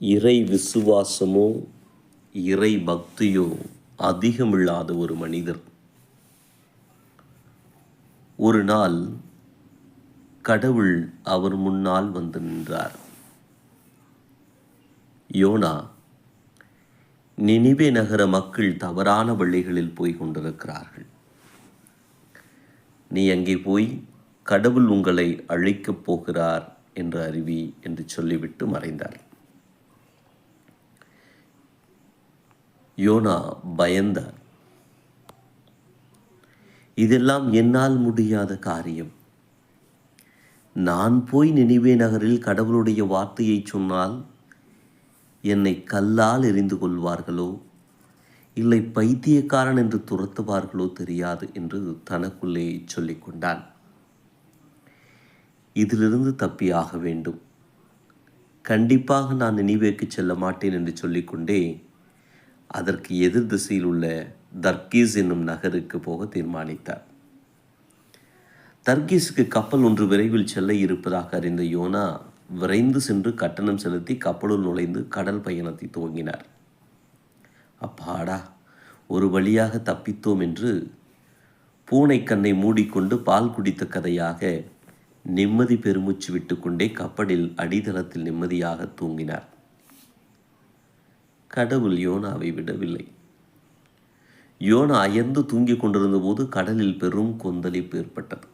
இறை விசுவாசமோ இறை பக்தியோ அதிகமில்லாத ஒரு மனிதர். ஒரு நாள் கடவுள் அவர் முன்னால் வந்து நின்றார். யோனா நினிவே நகர மக்கள் தவறான வழிகளில் போய் கொண்டிருக்கிறார்கள். நீ அங்கே போய் கடவுள் உங்களை அழைக்கப் போகிறார் என்று அறிவி என்று சொல்லிவிட்டு மறைந்தார் யோனா பயந்தார். இதெல்லாம் என்னால் முடியாத காரியம். நான் போய் நினைவே நகரில் கடவுளுடைய வார்த்தையை சொன்னால் என்னை கல்லால் எறிந்து கொள்வார்களோ? இல்லை பைத்தியக்காரன் என்று துரத்துவார்களோ தெரியாது என்று தனக்குள்ளே சொல்லிக்கொண்டான் இதிலிருந்து தப்பியாக வேண்டும். கண்டிப்பாக நான் நினைவேக்கு செல்ல மாட்டேன் என்று சொல்லிக்கொண்டே அதற்கு எதிர் திசையில் உள்ள தர்கீஸ் என்னும் நகருக்கு போக தீர்மானித்தார். தர்கீஸுக்கு கப்பல் ஒன்று விரைவில் செல்ல இருப்பதாக அறிந்த யோனா விரைந்து சென்று கட்டணம் செலுத்தி கப்பலுள் நுழைந்து கடல் பயணத்தை துவங்கினார். அப்பாடா ஒரு வழியாக தப்பித்தோம் என்று பூனை கண்ணை மூடிக்கொண்டு பால் குடித்த கதையாக நிம்மதி பெருமூச்சு விட்டுக்கொண்டே கப்பலில் அடித்தளத்தில் நிம்மதியாக தூங்கினார். கடவுள் யோனாவை விடவில்லை. யோனா அயர்ந்து தூங்கிக் கொண்டிருந்த போது கடலில் பெரும் கொந்தளிப்பு ஏற்பட்டது.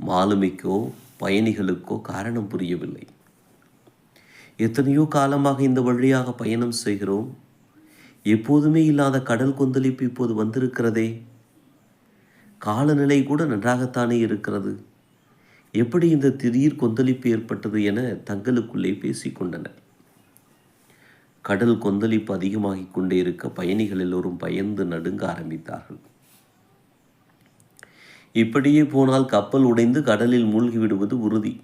மாலுமிக்கோ பயணிகளுக்கோ காரணம் புரியவில்லை. எத்தனையோ காலமாக இந்த வழியாக பயணம் செய்கிறோம். எப்போதுமே இல்லாத கடல் கொந்தளிப்பு இப்போது வந்திருக்கிறதே. காலநிலை கூட நன்றாகத்தானே இருக்கிறது. எப்படி இந்த திடீர் கொந்தளிப்பு ஏற்பட்டது என தங்களுக்குள்ளே பேசிக்கொண்டனர் கடல் கொந்தளிப்பு அதிகமாகிக் கொண்டே இருக்க பயணிகள் எல்லோரும் பயந்து நடுங்க ஆரம்பித்தார்கள். இப்படியே போனால் கப்பல் உடைந்து கடலில் மூழ்கி விடுவது உறுதி.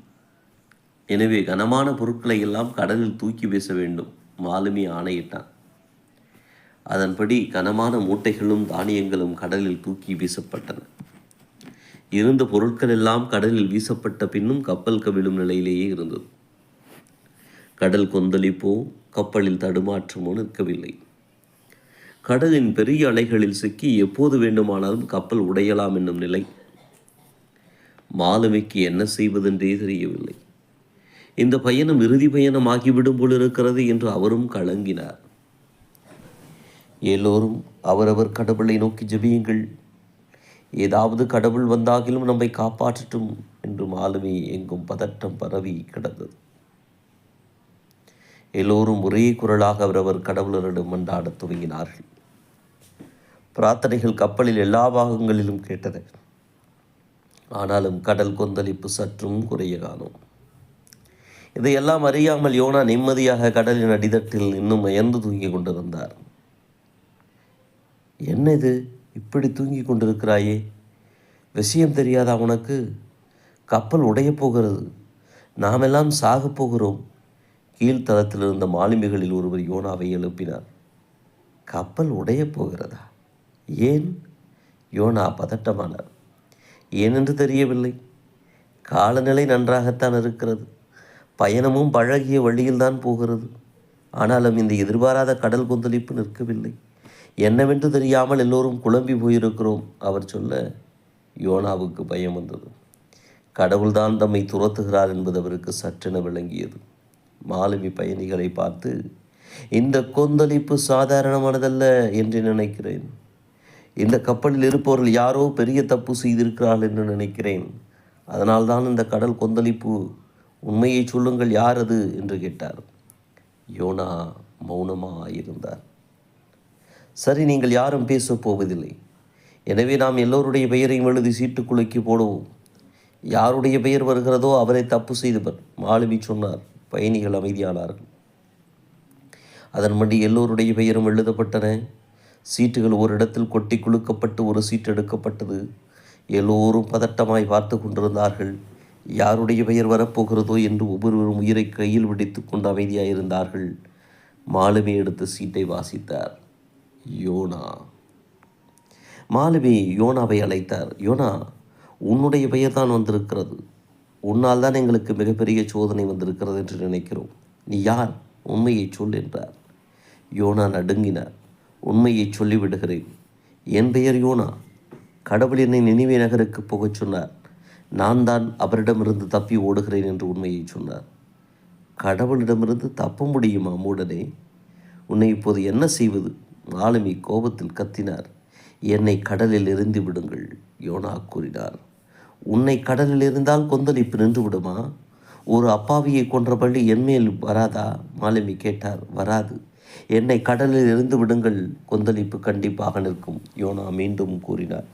எனவே கனமான பொருட்களை எல்லாம் கடலில் தூக்கி வீச வேண்டும். மாலுமி ஆணையிட்டான். அதன்படி கனமான மூட்டைகளும் தானியங்களும் கடலில் தூக்கி வீசப்பட்டன. இருந்த பொருட்கள் எல்லாம் கடலில் வீசப்பட்ட பின்னும் கப்பல் கவிழும் நிலையிலேயே இருந்தது. கடல் கொந்தளிப்போ கப்பலில் தடுமாற்றமோ நிற்கவில்லை. கடலின் பெரிய அலைகளில் சிக்கி எப்போது வேண்டுமானாலும் கப்பல் உடையலாம் என்னும் நிலை. மாலுமிக்கு என்ன செய்வதென்றே தெரியவில்லை. இந்த பயணம் இறுதி பயணம் ஆகிவிடும் போல் இருக்கிறது என்று அவரும் கலங்கினார். எல்லோரும் அவரவர் கடவுளை நோக்கி ஜெபியுங்கள். ஏதாவது கடவுள் வந்தாகிலும் நம்மை காப்பாற்றட்டும் என்று மாலுமி எங்கும் பதட்டம் பரவி கிடந்தது. எல்லோரும் ஒரே குரலாக அவரவர் கடவுளரிடம் மன்றாடத் துவங்கினார்கள். பிரார்த்தனைகள் கப்பலில் எல்லா பாகங்களிலும் கேட்டன. ஆனாலும் கடல் கொந்தளிப்பு சற்றும் குறைய காணும். இதையெல்லாம் அறியாமல் யோனா நிம்மதியாக கடலின் அடித்தட்டில் இன்னும் அயர்ந்து தூங்கிக் கொண்டிருந்தார். என்ன இது? இப்படி தூங்கி கொண்டிருக்கிறாயே? விஷயம் தெரியாதா உனக்கு? கப்பல் உடையப் போகிறது. நாமெல்லாம் சாகப் போகிறோம். கீழ்த்தளத்தில் இருந்த மாலுமிகளில் ஒருவர் யோனாவை எழுப்பினார். கப்பல் உடையப் போகிறதா? ஏன்? யோனா பதட்டமானார். ஏனென்று தெரியவில்லை. காலநிலை நன்றாகத்தான் இருக்கிறது. பயணமும் பழகிய வழியில்தான் போகிறது. ஆனாலும் இந்த எதிர்பாராத கடல் கொந்தளிப்பு நிற்கவில்லை. என்னவென்று தெரியாமல் எல்லோரும் குழம்பி போயிருக்கிறோம் அவர் சொல்ல. யோனாவுக்கு பயம் வந்தது. கடவுள்தான் தம்மை துரத்துகிறார் என்பது அவருக்கு சற்றென விளங்கியது. மாலுமி பயணிகளை பார்த்து இந்த கொந்தளிப்பு சாதாரணமானதல்ல என்று நினைக்கிறேன். இந்த கப்பலில் இருப்பவர்கள் யாரோ பெரிய தப்பு செய்திருக்கிறார்கள் என்று நினைக்கிறேன். அதனால்தான் இந்த கடல் கொந்தளிப்பு உண்மையை சொல்லுங்கள் யார் அது? என்று கேட்டார். யோனா மௌனமாக இருந்தார் சரி நீங்கள் யாரும் பேசப் போவதில்லை. எனவே நாம் எல்லோருடைய பெயரையும் எழுதி சீட்டுக்குலுக்கி போடுவோம். யாருடைய பெயர் வருகிறதோ அவரை தப்பு செய்தவர் மாலுமி சொன்னார். பயணிகள் அமைதியானார்கள். அதன்படி எல்லோருடைய பெயரும் எழுதப்பட்டன. சீட்டுகள் ஒரு இடத்தில் கொட்டி குலுக்கப்பட்டு ஒரு சீட்டு எடுக்கப்பட்டது. எல்லோரும் பதட்டமாய் பார்த்து கொண்டிருந்தார்கள். யாருடைய பெயர் வரப்போகிறதோ என்று ஒவ்வொருவரும் உயிரை கையில் பிடித்து கொண்டு அமைதியாக இருந்தார்கள் மாலுமி எடுத்து சீட்டை வாசித்தார். யோனா. மாலுமி யோனாவை அழைத்தார். யோனா உன்னுடைய பெயர் தான் வந்திருக்கிறது. உன்னால் தான் எங்களுக்கு மிகப்பெரிய சோதனை வந்திருக்கிறது என்று நினைக்கிறோம். நீ யார்? உண்மையை சொல் என்றார். யோனா நடுங்கினார். உண்மையை சொல்லிவிடுகிறேன். என் பெயர் யோனா. கடவுள் என்னை நினைவே நகருக்கு போகச் சொன்னார். நான் தான் அவரிடமிருந்து தப்பி ஓடுகிறேன் என்று உண்மையை சொன்னார். கடவுளிடமிருந்து தப்ப முடியுமா மூடனே? உன்னை இப்போது என்ன செய்வது? மாலுமி கோபத்தில் கத்தினார். என்னை கடலில் எறிந்து விடுங்கள் யோனா கூறினார். உன்னை கடலில் இருந்தால் கொந்தளிப்பு நின்று விடுமா ஒரு அப்பாவியை கொன்ற பள்ளி என்மேல் வராதா? மாலுமி கேட்டார். வராது. என்னை கடலில் இருந்து விடுங்கள். கொந்தளிப்பு கண்டிப்பாக நிற்கும். யோனா மீண்டும் கூறினார்.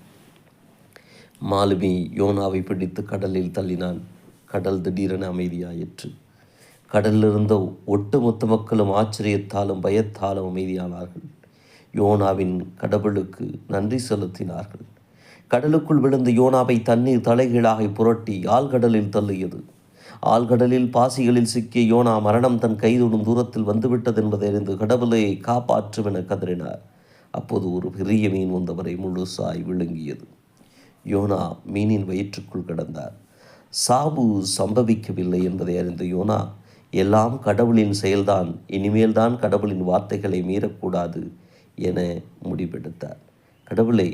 மாலுமி யோனாவை பிடித்து கடலில் தள்ளினான். கடல் திடீரென அமைதியாயிற்று. கடலில் இருந்த ஒட்டுமொத்த மக்களும் ஆச்சரியத்தாலும் பயத்தாலும் அமைதியானார்கள். யோனாவின் கடவுளுக்கு நன்றி செலுத்தினார்கள். கடலுக்குள் விழுந்த யோனாவை தண்ணீர் தலைகீழாக புரட்டி ஆழ்கடலில் தள்ளியது. ஆழ்கடலில் பாசிகளில் சிக்கிய யோனா மரணம் தன் கைதொடும் தூரத்தில் வந்துவிட்டது என்பதை அறிந்து கடவுளை காப்பாற்றும் என கதறினார். அப்போது ஒரு பெரிய மீன் வந்தவரை முழுசாய் விழுங்கியது. யோனா மீனின் வயிற்றுக்குள் கிடந்தார். சாவு சம்பவிக்கவில்லை என்பதை அறிந்த யோனா எல்லாம் கடவுளின் செயல்தான் இனிமேல்தான் கடவுளின் வார்த்தைகளை மீறக்கூடாது என முடிவெடுத்தார். கடவுளை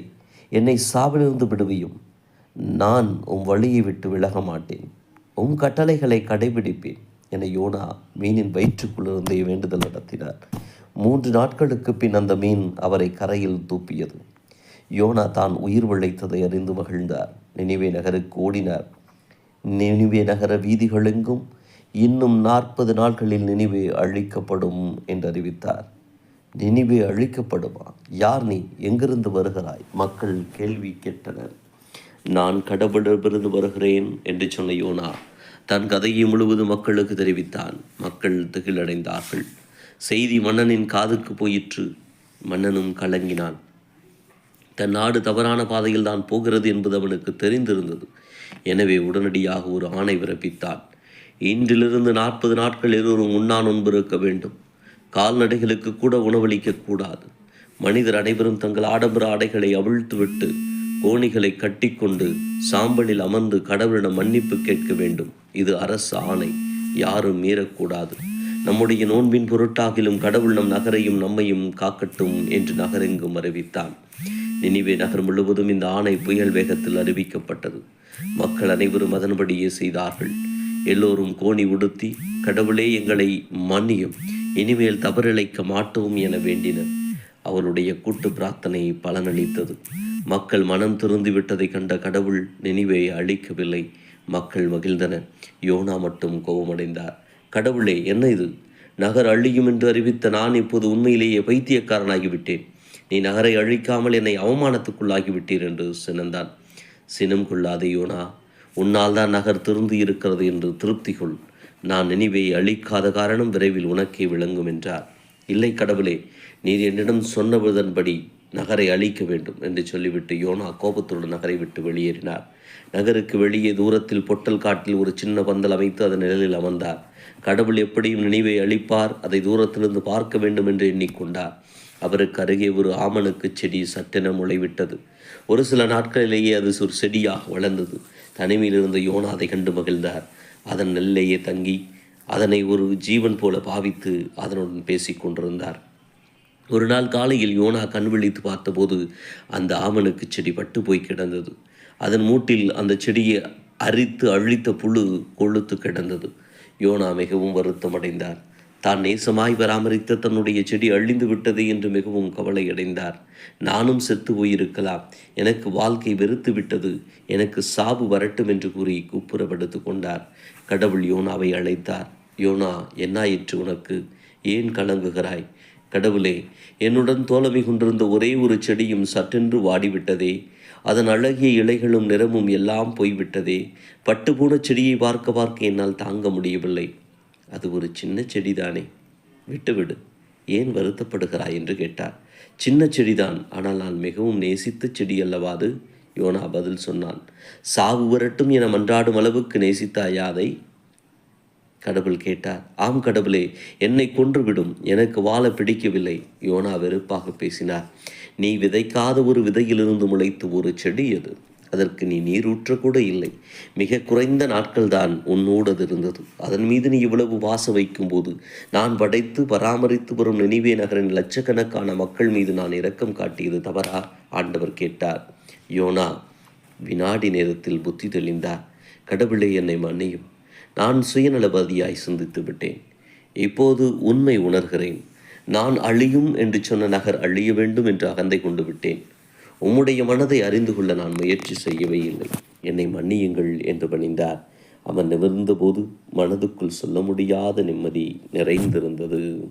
என்னை சாவிலிருந்து விடுவியும். நான் உம் வழியை விட்டு விலக மாட்டேன். உம் கட்டளைகளை கடைபிடிப்பேன் என யோனா மீனின் வயிற்றுக்குள்ளிருந்தே வேண்டுதல் நடத்தினார். மூன்று நாட்களுக்கு பின் அந்த மீன் அவரை கரையில் தூப்பியது. யோனா தான் உயிர் விளைத்ததை அறிந்து மகிழ்ந்தார். நினைவே நகருக்கு ஓடினார். நினைவே நகர வீதிகளெங்கும் இன்னும் நாற்பது நாட்களில் நினைவே அழிக்கப்படும் என்று அறிவித்தார் நினைவே அழிக்கப்படுமா? யார் நீ? எங்கிருந்து வருகிறாய்? மக்கள் கேள்வி கேட்டனர். நான் கடவுளிடமிருந்து வருகிறேன் என்று சொன்ன யோனா தன் கதையை முழுவதும் மக்களுக்கு தெரிவித்தான். மக்கள் திகிலடைந்தார்கள். செய்தி மன்னனின் காதுக்கு போயிற்று. மன்னனும் கலங்கினான். தன் நாடு தவறான பாதையில் தான் போகிறது என்பது அவனுக்கு தெரிந்திருந்தது. எனவே உடனடியாக ஒரு ஆணை பிறப்பித்தான். இன்றிலிருந்து நாற்பது நாட்கள் இருவரும் உண்ணா உண்பிருக்க இருக்க வேண்டும். கால்நடைகளுக்கு கூட உணவளிக்க கூடாது. மனிதர் அனைவரும் தங்கள் ஆடம்பர ஆடைகளை அவிழ்த்துவிட்டு கோணிகளை கட்டிக்கொண்டு சாம்பலில் அமர்ந்து கடவுளிடம் மன்னிப்பு கேட்க வேண்டும். இது அரசு ஆணை. யாரும் மீறக்கூடாது. நம்முடைய நோன்பின் பொருட்டாகிலும் கடவுள் நம் நகரையும் நம்மையும் காக்கட்டும் என்று நகரெங்கும் அறிவித்தான். நினைவே நகர் முழுவதும் இந்த ஆணை புயல் வேகத்தில் அறிவிக்கப்பட்டது. மக்கள் அனைவரும் அதன்படியே செய்தார்கள். எல்லோரும் கோணி உடுத்தி கடவுளே எங்களை மன்னியும். இனிமேல் தவறிழைக்க மாட்டோம் என வேண்டினர். அவருடைய கூட்டு பிரார்த்தனை பலனளித்தது. மக்கள் மனம் திருந்து விட்டதை கண்ட கடவுள் நினைவை அழிக்கவில்லை. மக்கள் மகிழ்ந்தனர். யோனா மட்டும் கோபமடைந்தார். கடவுளே என்ன இது? நகர் அழியும் என்று அறிவித்த நான் இப்போது உண்மையிலேயே பைத்தியக்காரனாகிவிட்டேன். நீ நகரை அழிக்காமல் என்னை அவமானத்துக்குள்ளாகிவிட்டீர் என்று சினந்தான். சினம் கொள்ளாதே யோனா. உன்னால் தான் நகர் திருந்து இருக்கிறது என்று திருப்தி கொள். நான் நினைவை அழிக்காத காரணம் விரைவில் உனக்கே விளங்கும் என்றார். இல்லை கடவுளே நீர் என்னிடம் சொன்னதன்படி நகரை அழிக்க வேண்டும் என்று சொல்லிவிட்டு யோனா கோபத்துடன் நகரை விட்டு வெளியேறினார். நகருக்கு வெளியே தூரத்தில் பொட்டல் காட்டில் ஒரு சின்ன பந்தல் அமைத்து அதன் நிழலில் அமர்ந்தார். கடவுள் எப்படியும் நினைவை அழிப்பார் அதை தூரத்திலிருந்து பார்க்க வேண்டும் என்று எண்ணிக்கொண்டார். அவருக்கு அருகே ஒரு ஆமணக்கு செடி சட்டென முளைவிட்டது. ஒரு சில நாட்களிலேயே அது ஒரு செடியாக வளர்ந்தது. தனிமையில் இருந்த யோனா அதை கண்டு மகிழ்ந்தார். அதன் நெல்லையே தங்கி அதனை ஒரு ஜீவன் போல பாவித்து அதனுடன் பேசிக் கொண்டிருந்தார். ஒரு நாள் காலையில் யோனா கண் விழித்து பார்த்தபோது அந்த ஆமணக்கு செடி பட்டு போய் கிடந்தது. அதன் மூட்டில் அந்த செடியை அரித்து அழித்த புழு கொழுத்து கிடந்தது. யோனா மிகவும் வருத்தமடைந்தார். தான் நேசமாய் பராமரித்த தன்னுடைய செடி அழிந்து விட்டது என்று மிகவும் கவலையடைந்தார் நானும் செத்து போயிருக்கலாம். எனக்கு வாழ்க்கை வெறுத்து விட்டது. எனக்கு சாவு வரட்டும் என்று கூறி கூப்புறப்படுத்து கொண்டார். கடவுள் யோனாவை அழைத்தார். யோனா என்னாயிற்று உனக்கு? ஏன் கலங்குகிறாய்? கடவுளே என்னுடன் தோழமை கொண்டிருந்த ஒரே ஒரு செடியும் சற்றென்று வாடிவிட்டதே. அதன் அழகிய இலைகளும் நிறமும் எல்லாம் போய்விட்டதே. பட்டுப்போன செடியை பார்க்க பார்க்க என்னால் தாங்க முடியவில்லை. அது ஒரு சின்ன செடிதானே? விட்டுவிடு. ஏன் வருத்தப்படுகிறாய்? என்று கேட்டார். சின்ன செடிதான். ஆனால் நான் மிகவும் நேசித்த செடி அல்லவா அது? யோனா பதில் சொன்னான். சாவு வரட்டும் என மன்றாடும் அளவுக்கு நேசித்தாயா அதை? கடவுள் கேட்டார். ஆம் கடவுளே என்னை கொன்றுவிடும். எனக்கு வாழ பிடிக்கவில்லை. யோனா வெறுப்பாக பேசினார். நீ விதைக்காத ஒரு விதையிலிருந்து முளைத்து ஒரு செடி அது அதற்கு நீ நீரூற்றக்கூட இல்லை. மிக குறைந்த நாட்கள்தான் உன்னோடது இருந்தது அதன் மீது நீ இவ்வளவு வாசம் வைக்கும்போது நான் படைத்து பராமரித்து வரும் நினைவே நகரின் லட்சக்கணக்கான மக்கள் மீது நான் இரக்கம் காட்டியது தவறா? ஆண்டவர் கேட்டார். யோனா வினாடி நேரத்தில் புத்தி தெளிந்தார். கடவுளே என்னை மன்னியும். நான் சுயநலவாதியாய் சிந்தித்து விட்டேன். இப்போது உண்மை உணர்கிறேன். நான் அழியும் என்று சொன்ன நகர் அழிய வேண்டும் என்று அகந்தை கொண்டு விட்டேன். உம்முடைய மனதை அறிந்து கொள்ள நான் முயற்சி செய்யவே இல்லை. என்னை மன்னியுங்கள் என்று பணிந்தார். அவன் நிமிர்ந்தபோது மனதுக்குள் சொல்ல முடியாத நிம்மதி நிறைந்திருந்தது.